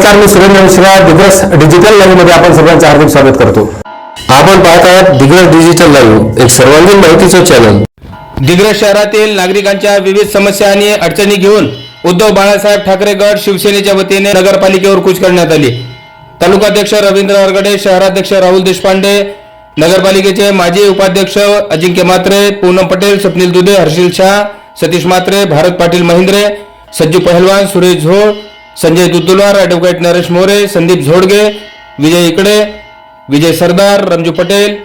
नमस्कार मी सुरेंद्र मिश्रा दिग्रस डिजिटल लाईव्हमध्ये आपण सर्वांचे हार्दिक स्वागत करतो. आपण पाहत आहात दिग्रस डिजिटल लाईव्ह एक सर्वांगीण माहितीचं चॅनल दिग्रस शहरातील नागरिकांच्या विविध समस्या आणि अडचणी घेऊन उद्धव बाळासाहेब ठाकरे गट शिवसेनेच्या वतीने नगरपालिकेवर कूच करण्यात आली. तालुकाध्यक्ष रवींद्र अरगडे शहराध्यक्ष राहुल देशपांडे नगरपालिकेचे माजी उपाध्यक्ष अजिंक्य मात्रे पूनम पटेल स्वप्नील दुधे हर्षिल शाह सतीश मात्रे भारत पाटील महिंद्रे सज्जू पहलवान सुरेश झोळ संजय दुतुलवार ॲडव्होकेट नरेश मोरे संदीप झोडगे विजय इकडे विजय सरदार रंजू पटेल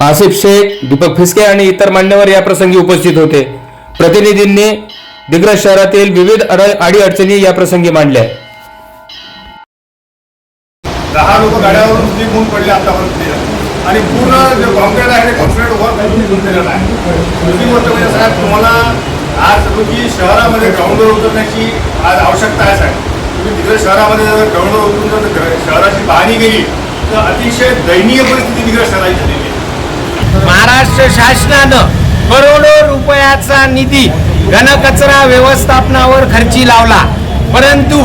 आसिफ शेख दीपक फिसके आणि इतर मान्यवर या प्रसंगी उपस्थित होते. प्रतिनिधींनी दिग्रज शहरातील विविध अड- अडीअडचणी या प्रसंगी मांडल्या. दहा लोक गाड्यावरून निघून पडले आतापर्यंत. आणि पूर्ण जे कॉन्क्रीट आहे ते कॉन्क्रीट वर निघून दिलेलं आहे. दुसरी गोष्ट म्हणजे साहेब तुम्हाला आज तुम्ही शहरामध्ये ग्राउंडवर उतरण्याची आज आवश्यकता आहे साहेब. तुम्ही तिकडे शहरामध्ये जर ग्राउंडवर उतरून जर शहराची पाहणी केली तर अतिशय दयनीय परिस्थिती तिकडे शहराची झालेली आहे. महाराष्ट्र शासनानं करोडो रुपयाचा निधी घनकचरा व्यवस्थापनावर खर्ची लावला. परंतु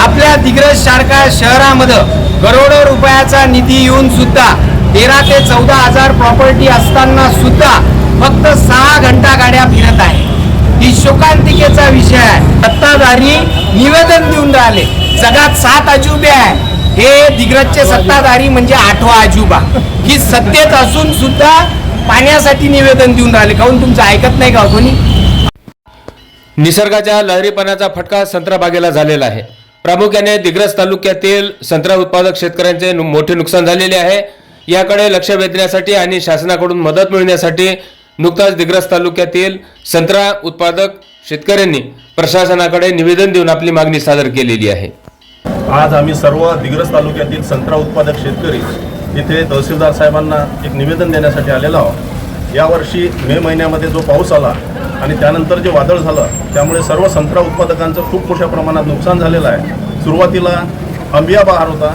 आपल्या दिग्रज सारख्या शहरामध्ये करोडो रुपयाचा निधी येऊन सुद्धा तेरा ते चौदा हजार प्रॉपर्टी असताना सुद्धा फक्त सहा घंटा गाड्या फिरत आहे ही शोकांतिकेचा विषय आहे. सत्ताधारी निवेदन देऊन राहिले. जगात सात अजूबे आहे हे दिग्रजचे सत्ताधारी म्हणजे आठवा अजुबा ही सत्तेत असून सुद्धा पाण्यासाठी निवेदन देऊन राहिले. काहून तुमचं ऐकत नाही का हो कोणी? निसर्गाच्या लहरीपणाचा फटका संत्रा बागेला झालेला आहे. प्रामुख्याने दिग्रज तालुक्यातील संत्रा उत्पादक शेतकऱ्यांचे मोठे नुकसान झालेले आहे. याकडे लक्ष वेधण्यासाठी आणि शासनाकडून मदत मिळण्यासाठी नुकताच दिग्रस तालुक्यातील संत्रा उत्पादक शेतकऱ्यांनी प्रशासनाकडे निवेदन देऊन आपली मागणी सादर केलेली आहे. आज आम्ही सर्व दिग्रस तालुक्यातील संत्रा उत्पादक शेतकरी इथे तहसीलदार साहेबांना एक निवेदन देण्यासाठी आलेलो आहोत. यावर्षी मे महिन्यामध्ये जो पाऊस आला आणि त्यानंतर जे वादळ झालं त्यामुळे सर्व संत्रा उत्पादकांचं खूप मोठ्या प्रमाणात नुकसान झालेलं आहे. सुरुवातीला आंबिया बहार होता.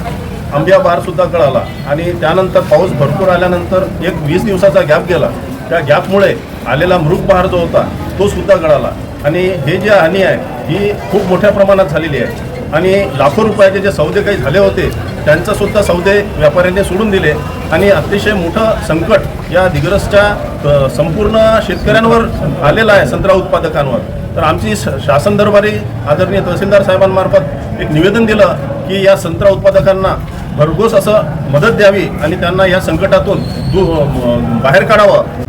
आंबिया बहारसुद्धा कळाला आणि त्यानंतर पाऊस भरपूर आल्यानंतर एक वीस दिवसाचा गॅप गेला. त्या गॅपमुळे आलेला मृग बहार जो होता तो सुद्धा गळाला. आणि हे जे हानी आहे ही खूप मोठ्या प्रमाणात झालेली आहे. आणि लाखो रुपयाचे जे सौदे काही झाले होते त्यांचंसुद्धा सौदे व्यापाऱ्यांनी सोडून दिले. आणि अतिशय मोठं संकट या दिग्रसच्या संपूर्ण शेतकऱ्यांवर आलेलं आहे संत्रा उत्पादकांवर. तर आमची श- शासन दरबारी आदरणीय तहसीलदार साहेबांमार्फत एक निवेदन दिलं की या संत्रा उत्पादकांना भरघोस असं मदत द्यावी आणि त्यांना या संकटातून दू बाहेर काढावं.